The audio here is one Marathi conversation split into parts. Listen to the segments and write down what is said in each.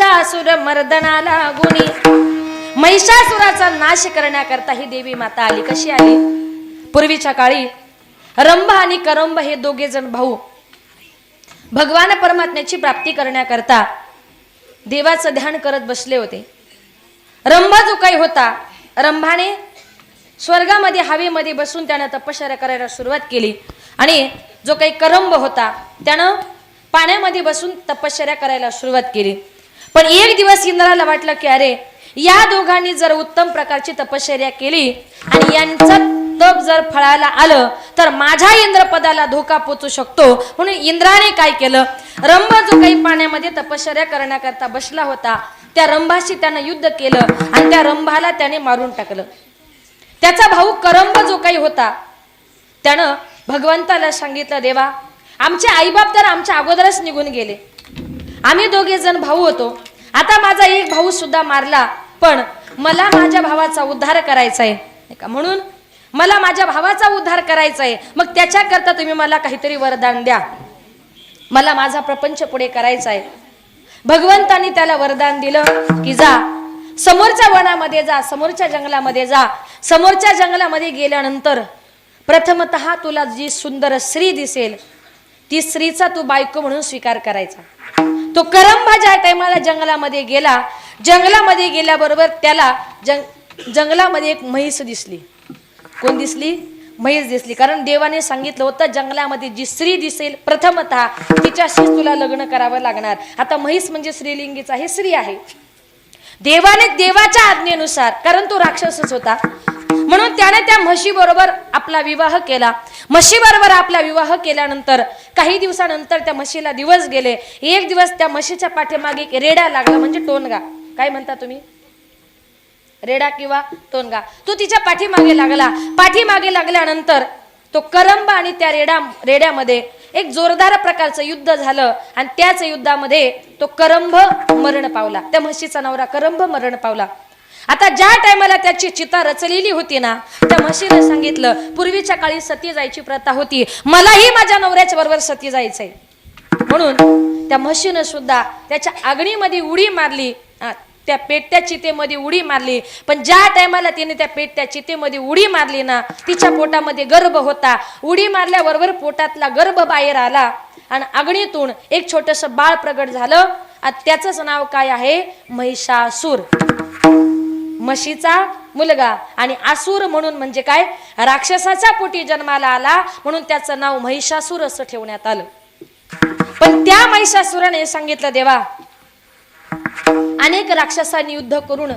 महिषासुर मर्दनाला गुणी महिषासुराचा नाश करण्याकरता ही देवी माता आली. कशी आली? पूर्वीच्या काळी रंभ आणि करंभ हे दोघे जण भाऊ. भगवान परमात्म्याची प्राप्ती करण्याकरता देवाचं ध्यान करत बसले होते. रंभ जो काही होता रंभाने स्वर्गामध्ये हवेमध्ये बसून त्यानं तपश्चर्या करायला सुरुवात केली. आणि जो काही करंब होता त्यानं पाण्यामध्ये बसून तपश्चर्या करायला सुरुवात केली. पण एक दिवस इंद्राला वाटलं की अरे या दोघांनी जर उत्तम प्रकारची तपश्चर्या केली आणि यांचं तप जर फळाला आलं तर माझ्या इंद्रपदाला धोका पोचू शकतो. म्हणून इंद्राने काय केलं? रंभ जो काही पाण्यामध्ये तपश्चर्या करण्याकरता बसला होता त्या रंभाशी त्यानं युद्ध केलं आणि त्या रंभाला त्याने मारून टाकलं. त्याचा भाऊ करंब जो काही होता त्यानं भगवंताला सांगितलं देवा आमचे आईबाप तर आमच्या अगोदरच निघून गेले. आम्ही दोघे जण भाऊ होतो. आता माझा एक भाऊ सुद्धा मारला पण मला माझ्या भावाचा उद्धार करायचा आहे का म्हणून मला माझ्या भावाचा उद्धार करायचा आहे मग त्याच्याकरता तुम्ही मला काहीतरी वरदान द्या. मला माझा प्रपंच पुढे करायचा आहे भगवंतानी त्याला वरदान दिलं की जा. समोरच्या वनामध्ये जा समोरच्या जंगलामध्ये जा. समोरच्या जंगलामध्ये गेल्यानंतर प्रथमत तुला जी सुंदर स्त्री दिसेल ती स्त्रीचा तू बायको म्हणून स्वीकार करायचा. तो करंभा ज्या टायमाला जंगलामध्ये गेला जंगलामध्ये गेल्याबरोबर त्याला जंग जंगलामध्ये एक म्हैस दिसली. कोण दिसली? म्हैस दिसली. कारण देवाने सांगितलं होतं जंगलामध्ये जी स्त्री दिसेल प्रथमतः तिच्याशीच तुला लग्न करावं लागणार. आता म्हैस म्हणजे स्त्रीलिंगीचा हे स्त्री आहे. देवाने देवाच्या आज्ञेनुसार कारण तो राक्षसच होता म्हणून त्याने त्या म्हशीबरोबर आपला विवाह केला. म्हशीबरोबर आपला विवाह केल्यानंतर काही दिवसानंतर त्या म्हशीला दिवस गेले. एक दिवस त्या म्हशीच्या पाठीमागे एक रेडा लागला म्हणजे टोनगा. काय म्हणता तुम्ही? रेडा किंवा टोनगा. तो तिच्या पाठीमागे लागला. पाठीमागे लागल्यानंतर तो करंब आणि त्या रेडा रेड्यामध्ये एक जोरदार प्रकारचं युद्ध झालं आणि त्याच युद्धामध्ये तो करंभ मरण पावला. त्या म्हशीचा नवरा करंभ मरण पावला. आता ज्या टायमाला त्याची चिता रचलेली होती ना त्या म्हशीने सांगितलं पूर्वीच्या काळी सती जायची प्रथा होती. मलाही माझ्या नवऱ्याच्या बरोबर सती जायचंय. म्हणून त्या म्हशीनं सुद्धा त्याच्या अग्नीमध्ये उडी मारली. त्या पेटत्या चितेमध्ये उडी मारली. पण ज्या टायमाला तिने त्या पेटत्या चितेमध्ये उडी मारली ना तिच्या पोटामध्ये गर्भ होता. उडी मारल्याबरोबर पोटातला गर्भ बाहेर आला आणि अग्नीतून एक छोटस बाळ प्रगट झालं. आणि त्याचंच नाव काय आहे? महिषासूर. म्हशीचा मुलगा. आणि आसूर म्हणून म्हणजे काय? राक्षसाच्या पोटी जन्माला आला. म्हणून त्याचं नाव महिषासूर असं ठेवण्यात आलं. पण त्या महिषासुराने सांगितलं देवा अनेक राक्षसांनी युद्ध करून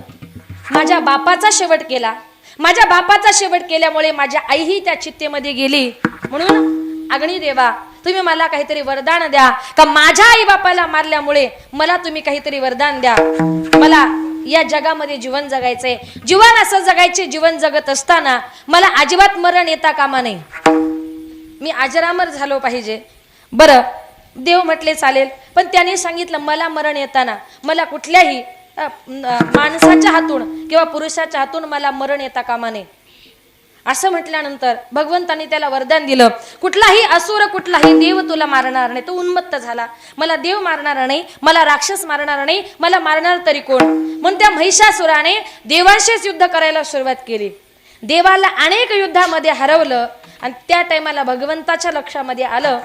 माझ्या बापाचा शेवट केला. माझ्या बापाचा शेवट केल्यामुळे माझ्या आईही त्या चित्तेमध्ये गेली. म्हणून अग्नी देवा तुम्ही मला काहीतरी वरदान द्या. का माझ्या आई बापाला मारल्यामुळे मला तुम्ही काहीतरी वरदान द्या. मला या जगामध्ये जीवन जगायचंय. जीवन असं जगायचे जीवन जगत असताना मला अजिबात मरण येता कामा नाही मी अजरामर झालो पाहिजे. बरं देव म्हटले चालेल पण त्याने सांगितलं मला मरण येताना मला कुठल्याही माणसाच्या हातून किंवा पुरुषाच्या हातून मला मरण येता कामा नये. असं म्हटल्यानंतर भगवंतांनी त्याला वरदान दिलं कुठलाही असुर कुठलाही देव तुला मारणार नाही. तो उन्मत्त झाला. मला देव मारणार नाही मला राक्षस मारणार नाही मला मारणार तरी कोण? म्हणून त्या महिषासुराने देवांशीच युद्ध करायला सुरुवात केली. देवाला अनेक युद्धामध्ये हरवलं आणि त्या टायमाला भगवंताच्या लक्षामध्ये आलं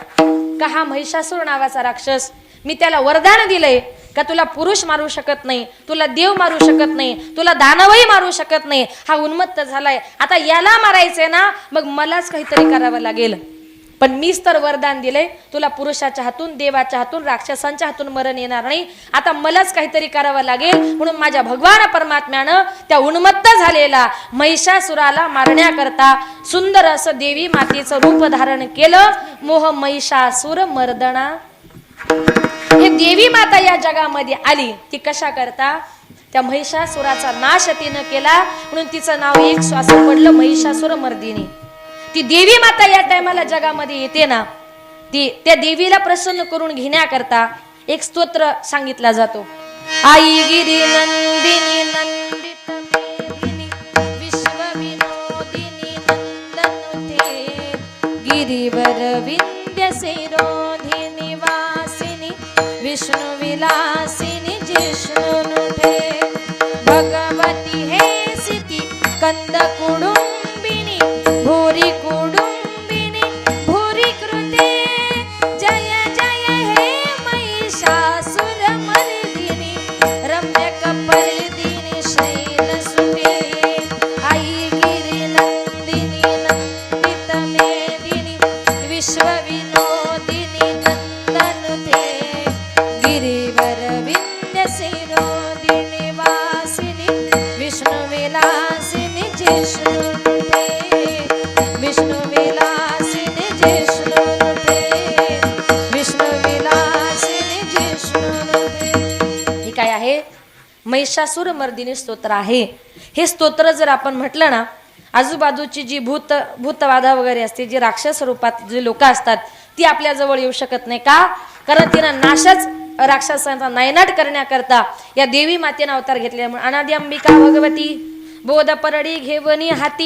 का हा महिषासूर नावाचा राक्षस? मी त्याला वरदान दिलंय. का तुला पुरुष मारू शकत नाही तुला देव मारू शकत नाही तुला दानवही मारू शकत नाही. हा उन्मत्त झालाय. आता याला मारायचंय ना मग मलाच काहीतरी करावं लागेल. पण मीच तर वरदान दिलंय तुला पुरुषाच्या हातून देवाच्या हातून राक्षसांच्या हातून मरण येणार नाही. आता मलाच काहीतरी करावं लागेल. म्हणून माझ्या भगवान परमात्म्यानं त्या उन्मत्त झालेला महिषासुराला मारण्याकरता सुंदर असं देवी मातेचं रूप धारण केलं. मोह महिषासुर मर्दना. हे देवी माता या जगामध्ये आली. ती कशा करता? त्या महिषासुराचा नाश तिनं केला. म्हणून तिचं नाव एक श्वास पडलं महिषासुर मर्दिनी. ती देवी माता या टायमाला जगामध्ये येते ना. ती त्या देवीला प्रसन्न करून घेण्याकरता एक स्तोत्र सांगितला जातो. आई गिरी नंदिनी नंदित मेदिनी, विश्वविनोदिनी नंदनुते गिरिवर विंध्य शिरोधिनी কৃষ্ণ বিলাসী महिषासूर मर्दिनी स्तोत्र आहे. हे स्तोत्र जर आपण म्हटलं ना आजूबाजूची जी भूत भूतवादा वगैरे असते जी राक्षस रूपात जी लोक असतात ती आपल्या जवळ येऊ शकत नाही. का? कारण तिनं नाशच राक्षसांचा नायनाट करण्याकरता या देवी मातेनं अवतार घेतल्यामुळे अनादी अंबिका भगवती बोध परडी घेवनी हाती.